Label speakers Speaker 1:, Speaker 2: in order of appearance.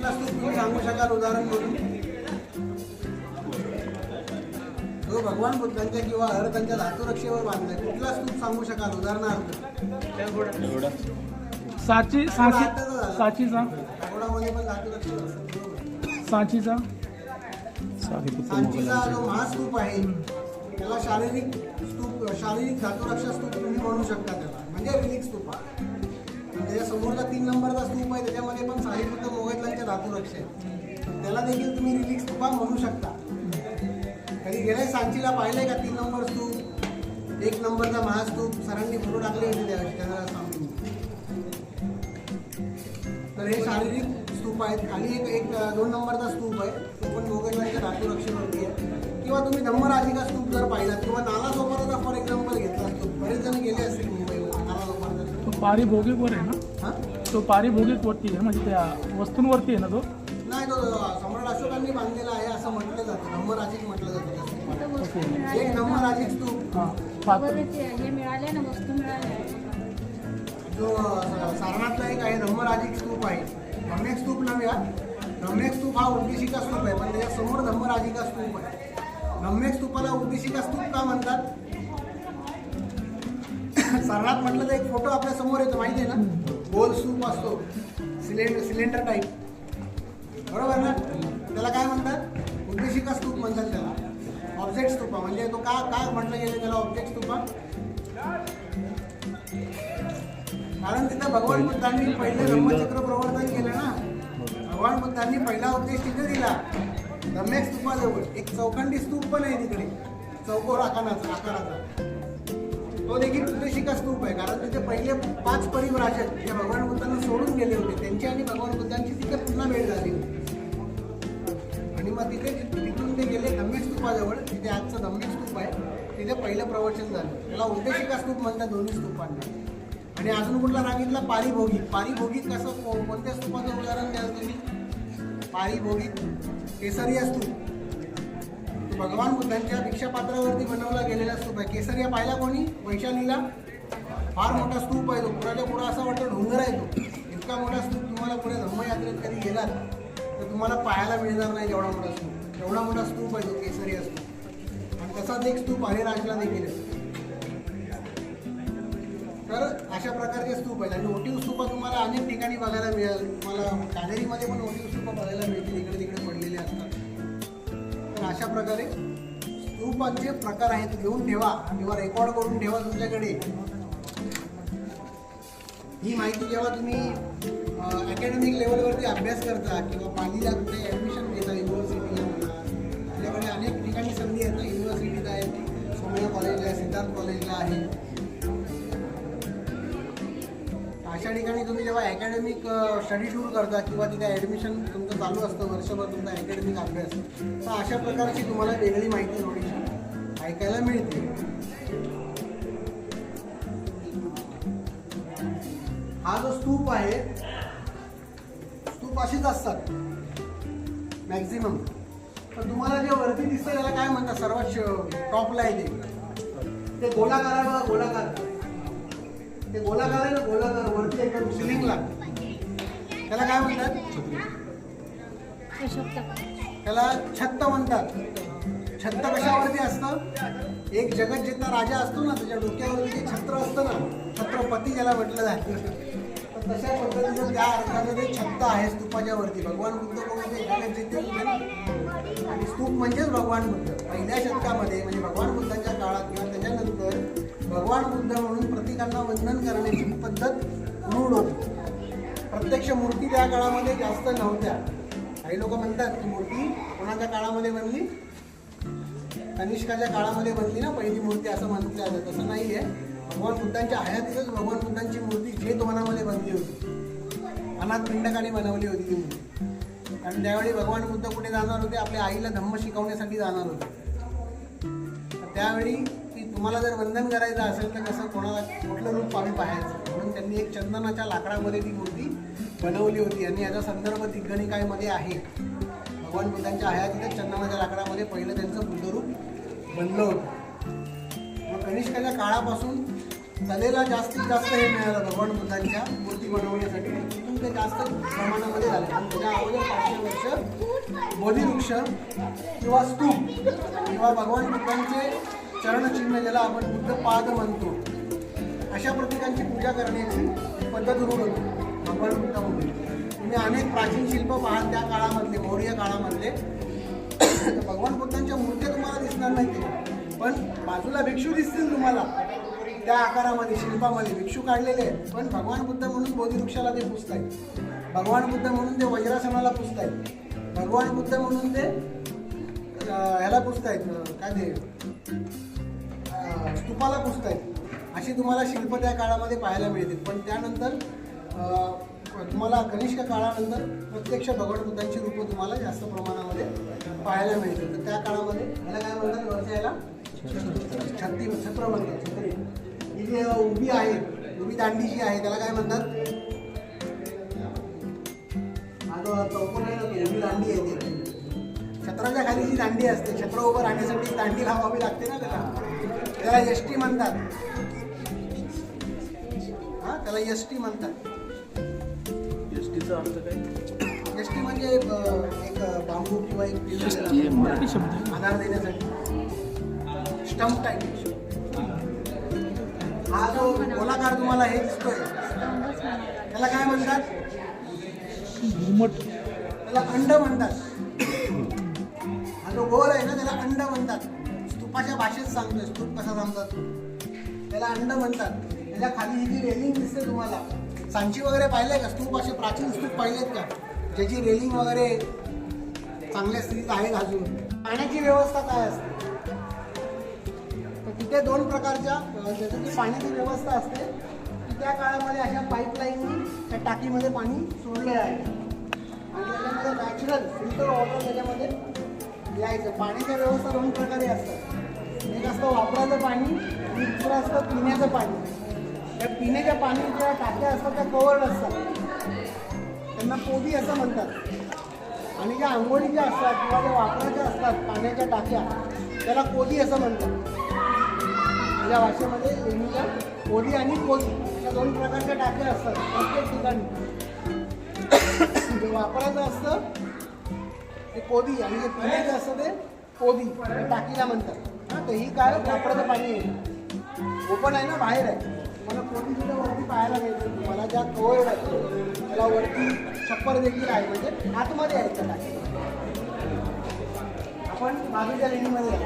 Speaker 1: कुठला स्तूप तुम्ही सांगू शकाल उदाहरण म्हणून? जो भगवान बुद्धांच्या किंवा अर्थांच्या धातुरक्षेवर बांधलाय. कुठला स्तूप सांगू शकाल उदाहरणार्थ.
Speaker 2: साची साची साचीचा.
Speaker 1: दगडामध्ये पण धातुरक्षे असतात बरोबर.
Speaker 2: साचीचा.
Speaker 1: सांचीचा जो महास्तूप आहे त्याला शारीरिक स्तूप शारीरिक धातुरक्षा स्तूप तुम्ही म्हणू शकता त्याला. म्हणजे रिलिक स्तूप. आहे त्याच्या समोरचा तीन नंबरचा स्तूप आहे त्याच्यामध्ये पण साहित्य धातुरक्षा आहेत त्याला देखील तुम्ही रिलिक स्तूपा म्हणू शकता. कधी गेलाय सांचीला पाहिलंय का तीन नंबर स्तूप? एक नंबरचा महास्तूप. सरांनी फोटो टाकले होते त्यावेळेस त्याला सांगून. तर हे शारीरिक स्तूप आहेत. खाली एक एक दोन नंबरचा स्तूप आहे. तो पण मोगलांच्या धातुरक्षेवरती आहे. किंवा तुम्ही धम्मराजिका स्तूप जर पाहिला किंवा नाला सोपाराचा फॉर एक्झाम्पल घेतला असतो बरेच जण गेले असतील मुंबईला नाला सोपाराचा
Speaker 2: तो पारिभोगिकवर आहे ना?
Speaker 1: हा?
Speaker 2: तो पारिभोगिक वरती आहे म्हणजे त्या वस्तूंवरती आहे ना तो?
Speaker 1: नाही तो सम्राट अशोकांनी बांधलेला आहे असं म्हटलं जातं जातं. एक स्तूप
Speaker 2: हां पात्र
Speaker 3: बरेच हे मिळाले ना वस्तू मिळाल्या.
Speaker 1: जो अ, सारनाथला एक आहे धम्मराजिक स्तूप आहे. धम्मेक स्तूप हा? धम्मेक स्तूप हा उद्देशिका स्तूप आहे पण त्याच्यासमोर धम्मराजिका स्तूप आहे. धम्मेक स्तूपाला उद्देशिका स्तूप का म्हणतात? सारनाथ म्हटलं तर एक फोटो आपल्यासमोर येतो माहिती आहे ना? गोल स्तूप असतो सिलेंडर सिलेंडर टाईप. बरोबर ना? त्याला काय म्हणतात? उद्देशिका स्तूप म्हणतात त्याला? ऑब्जेक्ट स्तूपा म्हणजे तो का काय म्हटलं गेलं त्याला ऑब्जेक्ट स्तूपा कारण तिथं भगवान बुद्धांनी पहिले ब्रह्मचक्र प्रवर्तन केलं ना. भगवान बुद्धांनी पहिला उद्देश तिथे दिला. रम्य स्तूपाजवळ. एक चौखंडी स्तूप पण आहे तिकडे. चौकोर आकाराचा आकाराचा. तो देखील उद्देशिका स्तूप आहे कारण तिथे पहिले पाच परिव्राजक जे भगवान बुद्धांना सोडून गेले होते. त्यांची आणि भगवान बुद्धांची तिथे पुन्हा भेट झाली. आणि मग तिथे तिथून ते गेले धम्मेक स्तूपाजवळ तिथे आजचं धम्मेक स्तूप आहे. तिथे पहिलं प्रवचन झालं. त्याला उद्देशिका स्तूप म्हणतात दोन्ही स्तूपांना. आणि अजून कुठला सांगितला? पारिभोगिक पारिभोगिक कसं कोणत्या स्तूपाचं उदाहरण द्याल तुम्ही? पारिभोगिक केसरी स्तूप. भगवान बुद्धांच्या भिक्षापात्रावरती बनवला गेलेला स्तूप आहे. केसरिया पाहिला कोणी? वैशालीला. फार मोठा स्तूप आहे तो. पुराच्या पुढं असा वाटतं डोंगर आहे तो. इतका मोठा स्तूप तुम्हाला पुढे धर्मयात्रेत कधी गेलात तर तुम्हाला पाहायला मिळणार नाही एवढा मोठा स्तूप. एवढा मोठा स्तूप आहे तो केसरिया स्तूप आणि तसाच एक स्तूप हरिराजला देखील आहे. तर अशा प्रकारचे स्तूप आहेत. आणि ओटीव स्तूप तुम्हाला अनेक ठिकाणी बघायला मिळेल. तुम्हाला कानेरीमध्ये पण ओटीव स्तूप बघायला मिळतील. इकडे तिकडे पडलेले असतात. अशा प्रकारे स्तूपांचे प्रकार आहेत घेऊन ठेवा किंवा रेकॉर्ड करून ठेवा तुमच्याकडे. ही माहिती जेव्हा तुम्ही अकॅडमिक लेवलवरती अभ्यास करता किंवा पालीला कुठे ॲडमिशन घेता युनिव्हर्सिटीला आपल्याकडे अनेक ठिकाणी संधी आहेत ना युनिव्हर्सिटीत आहे सोमय्या कॉलेजला आहे सिद्धार्थ कॉलेजला आहे. अशा ठिकाणी तुम्ही जेव्हा अकॅडमिक स्टडी टूर करता किंवा तिथे ॲडमिशन तुमचं चालू असतं वर्षभर तुमचा अकॅडमिक अभ्यास तर अशा प्रकारची तुम्हाला वेगळी माहिती थोडीशी ऐकायला मिळते. हा जो स्तूप आहे स्तूप अशीच असतात मॅक्झिमम तर तुम्हाला जे वरती दिसतं त्याला काय म्हणतात सर्वात टॉपला आहे. ते ते गोलाकार गोलाकार. ते गोलाकार आहे ना गोलाकार. वरती एकदम सिलिंगला त्याला काय म्हणतात? त्याला छत्त म्हणतात. छत्त कशावरती असतं? एक जगत जिथला राजा असतो ना त्याच्या डोक्यावरती जे छत्र असतं ना छत्रपती ज्याला म्हटलं जातं. तशा पद्धतीचं त्या अर्थाचं ते छत्त आहे स्तूपाच्या वरती भगवान बुद्ध कोण जिथे. आणि स्तूप म्हणजेच भगवान बुद्ध. पहिल्या शतकामध्ये म्हणजे भगवान बुद्धांच्या काळात किंवा त्याच्यानंतर भगवान बुद्ध म्हणून प्रतीकांना वंदन करण्याची पद्धत रूढ होती. प्रत्यक्ष मूर्ती त्या काळामध्ये जास्त नव्हत्या. काही लोक म्हणतात की मूर्ती कोणाच्या काळामध्ये बनली? कनिष्काच्या काळामध्ये बनली ना पहिली मूर्ती असं म्हटलं जातं तसं नाही आहे भगवान बुद्धांच्या हयातीतच भगवान बुद्धांची मूर्ती जेतवनामध्ये बनली होती. अनाथ पिंडकाने बनवली होती ती मूर्ती. कारण त्यावेळी भगवान बुद्ध कुठे जाणार होते? आपल्या आईला धम्म शिकवण्यासाठी जाणार होते. त्यावेळी तुम्हाला जर वंदन करायचं असेल तर कसं कोणाला कुठलं रूप आम्ही पाहायचं? म्हणून त्यांनी एक चंदनाच्या लाकडामध्ये ती मूर्ती बनवली होती आणि याचा संदर्भ दिग्गणिकायमध्ये आहे. भगवान बुद्धांच्या हयातीतच चंदनाच्या लाकडामध्ये पहिलं त्यांचं बुद्धरूप बनलं होतं. मग कनिष्काच्या काळापासून कलेला जास्तीत जास्त हे मिळालं भगवान बुद्धांच्या मूर्ती बनवण्यासाठी. तिथून ते जास्त प्रमाणामध्ये झालं. आणि त्याच्या अगोदर पाचशे वर्ष बोधिवृक्ष किंवा स्तूप किंवा भगवान बुद्धांचे चरणचिन्ह ज्याला आपण बुद्ध पाद म्हणतो. अशा प्रतीकांची पूजा करण्याची पद्धत रूढ होती. भगवान बुद्धामध्ये तुम्ही अनेक प्राचीन शिल्प पाहाल त्या काळामधले मौर्य काळामधले. भगवान बुद्धांच्या मूर्त्या तुम्हाला दिसणार नाही ते पण बाजूला भिक्षू दिसतील तुम्हाला. त्या आकारामध्ये शिल्पामध्ये भिक्षू काढलेले आहेत. पण भगवान बुद्ध म्हणून बोधिवृक्षाला ते पुसतायत. भगवान बुद्ध म्हणून ते वज्रासनाला पुसतायत. भगवान बुद्ध म्हणून ते ह्याला पुसतायत. काय ते? तुपाला स्तूपाला पुसतायत अशी तुम्हाला शिल्प त्या काळामध्ये पाहायला मिळतील. पण त्यानंतर तुम्हाला कनिष्क काळानंतर प्रत्यक्ष भगवान बुद्धांची रूपं तुम्हाला जास्त प्रमाणामध्ये पाहायला मिळतील. तर त्या काळामध्ये ह्याला काय म्हणतात वरच्या याला छत्री छत्र. म्हणतात छत्री ही जी उभी आहे उभी दांडी जी आहे त्याला काय म्हणतात? चौकोन आहे ना उभी दांडी आहे ती. छत्राच्या खाली जी दांडी असते छत्र उभं राहण्यासाठी दांडी लावावी लागते ना त्याला. त्याला यष्टी म्हणतात. हा त्याला यष्टी म्हणतात.
Speaker 4: एसटीचा अर्थ काय?
Speaker 1: यष्टी म्हणजे एक बांबू किंवा एक पिलर
Speaker 2: ती मराठी शब्द. आहे.
Speaker 1: आधार देण्यासाठी. Stump type. हा जो गोलाकार तुम्हाला हे दिसतोय. त्याला काय म्हणतात?
Speaker 2: घुमट.
Speaker 1: त्याला अंड म्हणतात. हा जो गोल आहे ना त्याला अंड म्हणतात. तुपाच्या भाषेत सांगतोय स्तूप कसा सांगतात त्याला अंड म्हणतात. त्याच्याखाली ही जी रेलिंग दिसते तुम्हाला सांची वगैरे पाहिलंय का? स्तूप असे प्राचीन स्तूप पाहिलेत का? ज्याची रेलिंग वगैरे चांगल्या स्थितीत आहे अजून. पाण्याची व्यवस्था काय असते? तर तिथे दोन प्रकारच्या जसं की पाण्याची व्यवस्था असते की त्या काळामध्ये अशा पाईपलाईननी त्या टाकीमध्ये पाणी सोडले आहे. आणि त्याच्यामध्ये नॅचरल फिल्टर वॉटर त्याच्यामध्ये यायचं. पाण्याच्या व्यवस्था दोन प्रकारे असतात. एक असतं वापराचं पाणी आणि दुसरं असतं पिण्याचं पाणी. त्या पिण्याच्या पाण्याच्या टाक्या असतात त्या कवर्ड असतात. त्यांना पोदी असं म्हणतात. आणि ज्या आंघोळीच्या असतात किंवा ज्या वापराच्या असतात पाण्याच्या टाक्या त्याला कोदी असं म्हणतात. या भाषेमध्ये नेहमीच्या कोदी आणि कोदी या दोन प्रकारच्या टाक्या असतात प्रत्येक ठिकाणी. जे वापरायचं असतं ते कोदी आणि जे पिण्याचं असतं ते कोबी टाकीला म्हणतात. हां तर ही काय वापराचं पाणी आहे. ओपन आहे ना बाहेर आहे. मला कोबी सुद्धा वरती पाहायला मिळते. मला ज्या कवर्ड आहे त्याला वरती छप्पर देखील आहे. म्हणजे आतमध्ये आहे त्या आपण बाजूच्या लेणीमध्ये